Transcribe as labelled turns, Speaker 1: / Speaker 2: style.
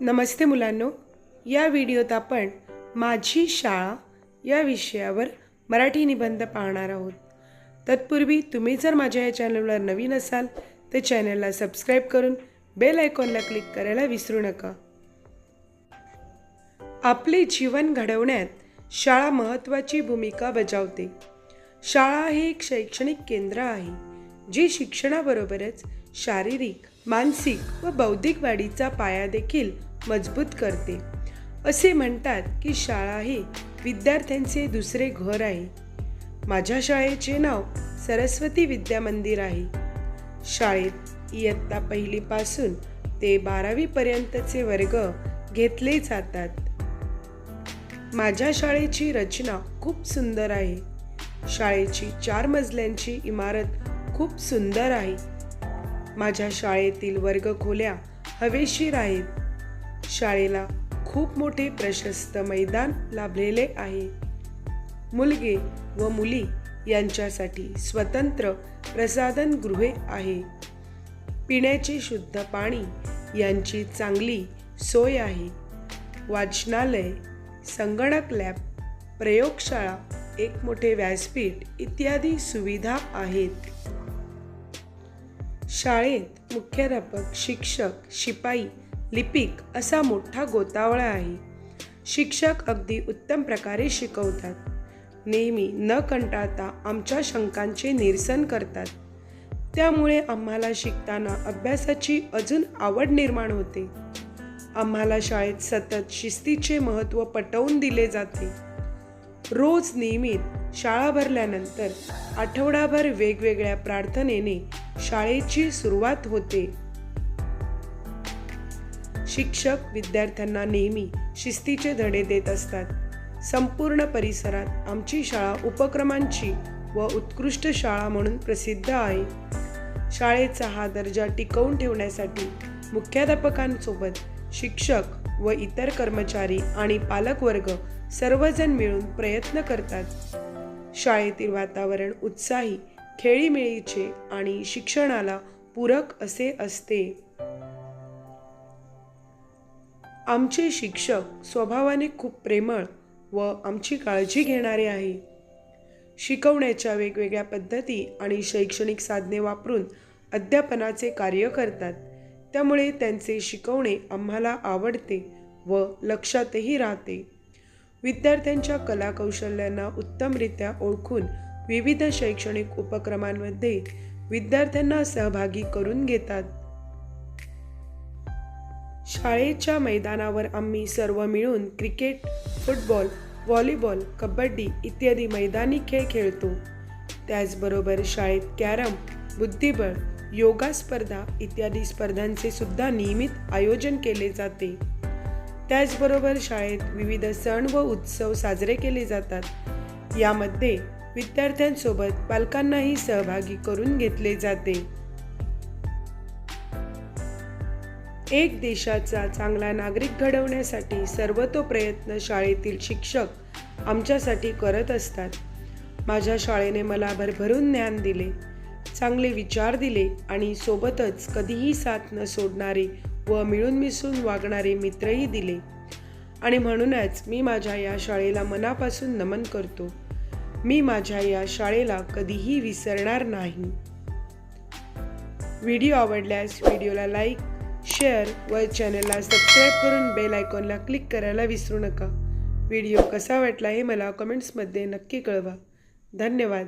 Speaker 1: नमस्ते मुलांनो. या व्हिडिओत आपण माझी शाळा या विषयावर मराठी निबंध पाहणार आहोत. तत्पूर्वी तुम्ही जर माझ्या या चॅनलवर नवीन असाल तर चॅनलला सबस्क्राईब करून बेल आयकॉनला क्लिक करायला विसरू नका. आपले जीवन घडवण्यात शाळा महत्त्वाची भूमिका बजावते. शाळा हे एक शैक्षणिक केंद्र आहे जे शिक्षणाबरोबरच शारीरिक मानसिक व बौद्धिक वाढीचा पाया देखील मजबूत करते. असे म्हणतात की शाळा हे विद्यार्थ्यांचे दुसरे घर आहे. माझ्या शाळेचे नाव सरस्वती विद्या मंदिर आहे. शाळेत इयत्ता पहिलीपासून ते बारावीपर्यंतचे वर्ग घेतले जातात. माझ्या शाळेची रचना खूप सुंदर आहे. शाळेची चार मजल्यांची इमारत खूप सुंदर आहे. माझ्या शाळेतील वर्गखोल्या हवेशीर आहेत. शाळेला खूप मोठे प्रशस्त मैदान लाभलेले आहे. मुलगे व मुली यांच्यासाठी स्वतंत्र प्रसाधन गृहे आहे. पिण्याचे शुद्ध पाणी यांची चांगली सोय आहे. वाचनालय संगणक लॅब प्रयोगशाळा एक मोठे व्यासपीठ इत्यादी सुविधा आहेत. शाळेत मुख्याध्यापक शिक्षक शिपाई लिपिक असा मोठा गोतावळा आहे. शिक्षक अगदी उत्तम प्रकारे शिकवतात. नेहमी न कंटाळता आमच्या शंकांचे निरसन करतात. त्यामुळे आम्हाला शिकताना अभ्यासाची अजून आवड निर्माण होते. आम्हाला शाळेत सतत शिस्तीचे महत्त्व पटवून दिले जाते. रोज नियमित शाळा भरल्यानंतर आठवडाभर वेगवेगळ्या प्रार्थनेने शाळेची सुरुवात होते. शिक्षक विद्यार्थ्यांना नेहमी शिस्तीचे धडे देत असतात. संपूर्ण परिसरात आमची शाळा उपक्रमांची व उत्कृष्ट शाळा म्हणून प्रसिद्ध आहे. शाळेचा हा दर्जा टिकवून ठेवण्यासाठी मुख्याध्यापकांसोबत शिक्षक व इतर कर्मचारी आणि पालकवर्ग सर्वजण मिळून प्रयत्न करतात. शाळेतील वातावरण उत्साही खेळीमेळीचे आणि शिक्षणाला पूरक असे असते. आमचे शिक्षक स्वभावाने खूप प्रेमळ व आमची काळजी घेणारे आहे. शिकवण्याच्या वेगवेगळ्या पद्धती आणि शैक्षणिक साधने वापरून अध्यापनाचे कार्य करतात. त्यामुळे त्यांचे शिकवणे आम्हाला आवडते व लक्षातही राहते. विद्यार्थ्यांच्या कलाकौशल्यांना उत्तमरित्या ओळखून विविध शैक्षणिक उपक्रमांमध्ये विद्यार्थ्यांना सहभागी करून घेतात. शाळेच्या मैदानावर आम्ही सर्व मिळून क्रिकेट फुटबॉल व्हॉलीबॉल कबड्डी इत्यादी मैदानी खेळ खेळतो. त्याचबरोबर शाळेत कॅरम बुद्धिबळ योगा स्पर्धा इत्यादी स्पर्धांचे सुद्धा नियमित आयोजन केले जाते. त्याचबरोबर शाळेत विविध सण व उत्सव साजरे केले जातात. यामध्ये विद्यार्थ्यांसोबत पालकांनाही सहभागी करून घेतले जाते. एक देशाचा चांगला नागरिक घडवण्यासाठी सर्वतो प्रयत्न शाळेतील शिक्षक आमच्यासाठी करत असतात. माझ्या शाळेने मला भरभरून ज्ञान दिले चांगले विचार दिले आणि सोबतच कधीही साथ न सोडणारे व मिळून मिसळून वागणारे मित्रही दिले. आणि म्हणूनच मी माझ्या या शाळेला मनापासून नमन करतो. मी माझ्या या शाळेला कधीही विसरणार नाही. व्हिडिओ आवडल्यास व्हिडिओला लाईक शेअर व चॅनलला सबस्क्राईब करून बेल आयकॉनला क्लिक करायला विसरू नका. व्हिडिओ कसा वाटला हे मला कमेंट्समध्ये नक्की कळवा. धन्यवाद.